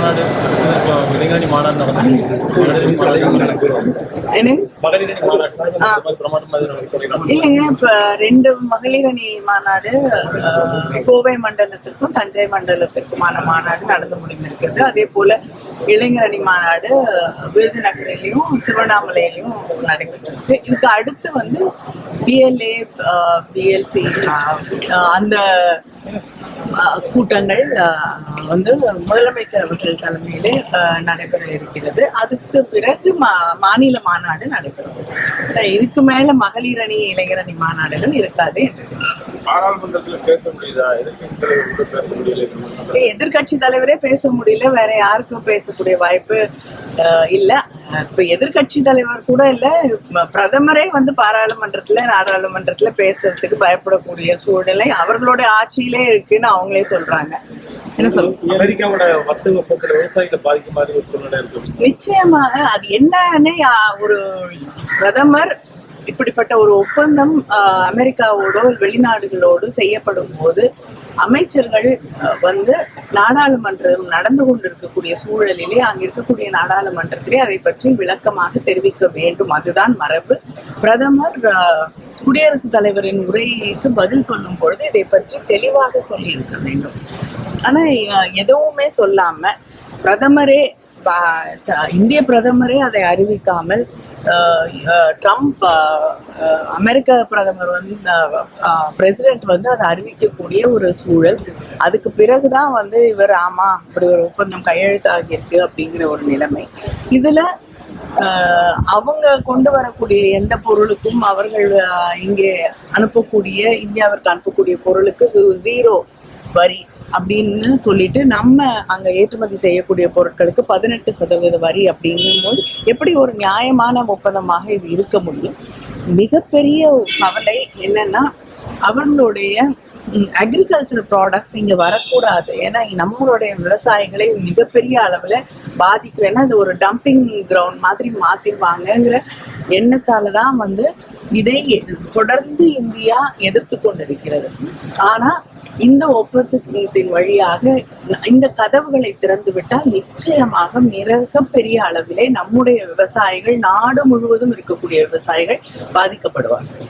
மாநாடு இப்போ இளைஞரணி மாநாடு நடந்தது மகளிரணி மாநாடு. இல்லைங்க இப்ப ரெண்டு மகளிரணி கோவை மண்டலத்திற்கும் தஞ்சை மண்டலத்திற்குமான மாநாடு நடந்து முடிந்திருக்கிறது. அதே போல இளைஞரணி மாநாடு விருதுநகரிலையும் திருவண்ணாமலையிலையும் நடைபெற்றிருக்கு. இதுக்கு அடுத்து வந்து பிஎல்ஏ பிஎல்சி அந்த கூட்டங்கள் வந்து முதலமைச்சர் அவர்கள் தலைமையிலே நடைபெற இருக்கிறது. அதுக்கு பிறகு மா- மாநில மாநாடு நடைபெறும். இதுக்கு மேல மகளிரணி இளைஞரணி மாநாடுகள் இருக்காது என்று எதிர்கட்சி தலைவரே பேச முடியல. வேற யாருக்கும் பேசக்கூடிய வாய்ப்பு இல்ல. இப்ப எதிர்கட்சி தலைவர் கூட இல்ல. பிரதமரே வந்து பாராளுமன்றத்துல நாடாளுமன்றத்துல பேசுறதுக்கு பயப்படக்கூடிய சூழ்நிலை அவர்களுடைய ஆட்சியிலே இருக்குன்னு அவங்களே சொல்றாங்க. என்ன சொல் அமெரிக்காவோட வர்த்தக ஒப்பந்தத்தில் விவசாயிகளை பாதிக்கும் மாதிரி ஒரு சூழ்நிலை இருக்கு. நிச்சயமாக அது என்னன்னு ஒரு பிரதமர் இப்படிப்பட்ட ஒரு ஒப்பந்தம் அமெரிக்காவோடோ வெளிநாடுகளோடு செய்யப்படும் போது அமைச்சர்கள் வந்து நாடாளுமன்றம் நடந்து கொண்டிருக்கக்கூடிய சூழலிலே அங்க இருக்கக்கூடிய நாடாளுமன்றத்திலே அதை பற்றி விளக்கமாக தெரிவிக்க வேண்டும். அதுதான் மரபு. பிரதமர் குடியரசுத் தலைவரின் உரைக்கு பதில் சொல்லும் பொழுது இதை பற்றி தெளிவாக சொல்லி இருக்க வேண்டும். ஆனா எதுவுமே சொல்லாம பிரதமரே பா- த- இந்திய பிரதமரே அதை அறிவிக்காமல் ட்ரம்ப் அமெரிக்க பிரதமர் வந்து பிரசிடென்ட் வந்து அதை அறிவிக்கக்கூடிய ஒரு சூழல். அதுக்கு பிறகுதான் வந்து இவர் ஆமா இப்படி ஒரு ஒப்பந்தம் கையெழுத்தாகியிருக்கு அப்படிங்கிற ஒரு நிலைமை. இதுல அவங்க கொண்டு வரக்கூடிய எந்த பொருளுக்கும் அவர்கள் இங்கே அனுப்பக்கூடிய இந்தியாவிற்கு அனுப்பக்கூடிய பொருளுக்கு ஜீரோ வரி அப்படின்னு சொல்லிட்டு நம்ம அங்க ஏற்றுமதி செய்யக்கூடிய பொருட்களுக்கு பதினெட்டு சதவீத வரி அப்படிங்கும்போது எப்படி ஒரு நியாயமான ஒப்பந்தமாக இது இருக்க முடியும்? மிகப்பெரிய கவலை என்னன்னா அவர்களுடைய அக்ரிகல்ச்சர் ப்ராடக்ட்ஸ் இங்க வரக்கூடாது. ஏன்னா நம்மளுடைய விவசாயிகளை மிகப்பெரிய அளவுல பாதிக்கும். ஏன்னா இது ஒரு டம்பிங் கிரவுண்ட் மாதிரி மாற்றிடுவாங்கங்கிற எண்ணத்தால் தான் வந்து இதை தொடர்ந்து இந்தியா எதிர்த்து கொண்டிருக்கிறது. ஆனா இந்த ஒப்பந்தத்தின் வழியாக இந்த கதவுகளை திறந்து விட்டால் நிச்சயமாக மிக பெரிய அளவிலே நம்முடைய விவசாயிகள் நாடு முழுவதும் இருக்கக்கூடிய விவசாயிகள் பாதிக்கப்படுவார்கள்.